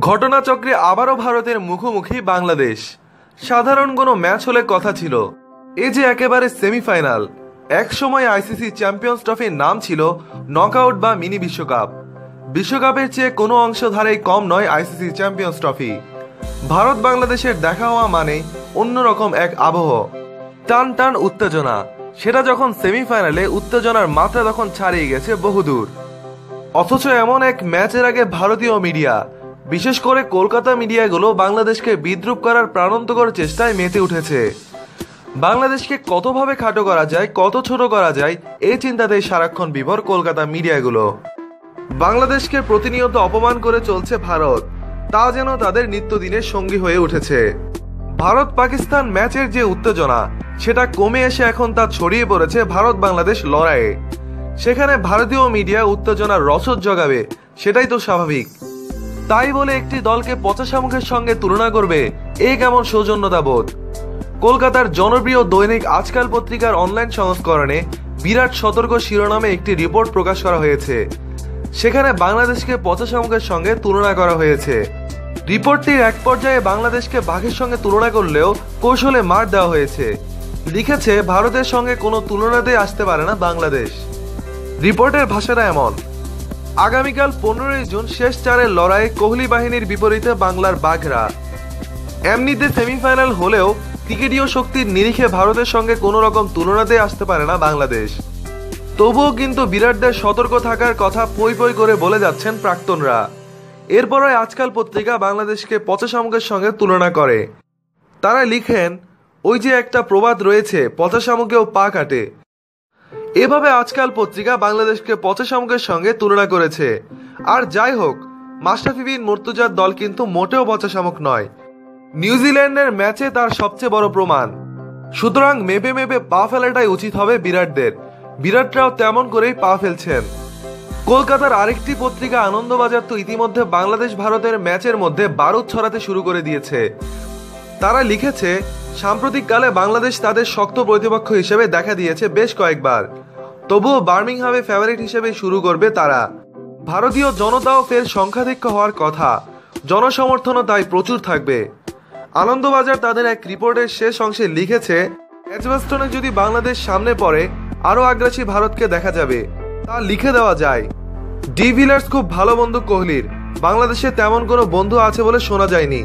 ঘটনাচক্রে আবারও ভারতের মুখোমুখি বাংলাদেশ। সাধারণ কোনো ম্যাচ হলে কথা ছিল। এ যে একেবারে সেমিফাইনাল। এক সময় আইসিসি চ্যাম্পিয়ন্স ট্রফির নাম ছিল নকআউট বা মিনি বিশ্বকাপ। বিশ্বকাপের চেয়ে কোনো অংশ ধারেই কম নয় আইসিসি চ্যাম্পিয়ন্স ট্রফি। ভারত বাংলাদেশের দেখা হওয়া মানে অন্যরকম এক আবহ। টান টান উত্তেজনা। সেটা যখন সেমিফাইনালে উত্তেজনার মাত্রা তখন ছাড়িয়ে গেছে বহুদূর। অথচ এমন এক ম্যাচের আগে ভারতীয় মিডিয়া বিশেষ করে কলকাতা মিডিয়াগুলো বাংলাদেশকে বিদ্রুপ করার প্রাণান্তকর চেষ্টায় মেতে উঠেছে। বাংলাদেশকে কতভাবে খাটো করা যায়, কত ছোট করা যায়, এই চিন্তাতেই সারাক্ষণ বিভর কলকাতা মিডিয়াগুলো। বাংলাদেশকে প্রতিনিয়ত অপমান করে চলছে ভারত। তা যেন তাদের নিত্যদিনের সঙ্গী হয়ে উঠেছে। ভারত পাকিস্তান ম্যাচের যে উত্তেজনা, সেটা কমে এসে এখন তা ছড়িয়ে পড়েছে ভারত বাংলাদেশ লড়াইয়ে। সেখানে ভারতীয় মিডিয়া উত্তেজনার রসদ জগাবে, সেটাই তো স্বাভাবিক। তাই বলে একটি দলকে পচা শামুকের সঙ্গে তুলনা করবে এ কেমন সৌজন্যতা বোধ কলকাতার জনপ্রিয় দৈনিক আজকাল পত্রিকার অনলাইন সংস্করণে বিরাট সতর্ক শিরোনামে একটি রিপোর্ট প্রকাশ করা হয়েছে। সেখানে বাংলাদেশকে পচা শামুকের সঙ্গে তুলনা করা হয়েছে। রিপোর্টটির এক পর্যায়ে বাংলাদেশকে বাঘের সঙ্গে তুলনা করলেও কৌশলে মার দেওয়া হয়েছে। লিখেছে, ভারতের সঙ্গে কোনো তুলনাতেই আসতে পারে না বাংলাদেশ। রিপোর্টের ভাষাটা এমন। আগামীকাল পনেরোই জুন শেষ চারের লড়াই কোহলি বাহিনীর বিপরীতে বাংলার বাঘরা। এমনিতে সেমিফাইনাল হলেও ক্রিকেটীয় শক্তির নিরিখে ভারতের সঙ্গে কোনো রকম তুলনাতে আসতে পারে না বাংলাদেশ। তবুও কিন্তু বিরাটদের সতর্ক থাকার কথা পই পই করে বলে যাচ্ছেন প্রাক্তনরা। এরপরে আজকাল পত্রিকা বাংলাদেশকে পচা শামুকের সঙ্গে তুলনা করে। তারা লিখেন, ওই যে একটা প্রবাদ রয়েছে পচা শামুকেও পা কাটে। এভাবে আজকাল পত্রিকা বাংলাদেশকে পচা শামুকের সঙ্গে তুলনা করেছে। আর যাই হোক, মাশরাফি বিন মুর্তুজার দল কিন্তু মোটেও পচা শামুক নয়। নিউজিল্যান্ডের ম্যাচে তার সবচেয়ে বড় প্রমাণ। সুতরাং মেপে মেপে পা ফেলাটাই উচিত হবে বিরাটদের। বিরাটরাও তেমন করেই পা ফেলছেন। কলকাতার আরেকটি পত্রিকা আনন্দবাজার তো ইতিমধ্যে বাংলাদেশ ভারতের ম্যাচের মধ্যে বারুদ ছড়াতে শুরু করে দিয়েছে। তারা লিখেছে সাম্প্রতিককালে বাংলাদেশ তাদের শক্ত প্রতিপক্ষ হিসেবে দেখা দিয়েছে বেশ কয়েকবার। তবুও বার্মিংহামে ফেভারিট হিসেবে শুরু করবে তারা। ভারতীয় জনতাও ফের সংখ্যাধিক্য হওয়ার কথা। জনসমর্থনও তাই প্রচুর থাকবে। আনন্দবাজার তাদের এক রিপোর্টের শেষ অংশে লিখেছে এজবাস্টনে যদি বাংলাদেশ সামনে পড়ে, আরও আগ্রাসী ভারতকে দেখা যাবে। তা লিখে দেওয়া যায়, ডি ভিলার্স খুব ভালো বন্ধু কোহলির। বাংলাদেশে তেমন কোনো বন্ধু আছে বলে শোনা যায়নি।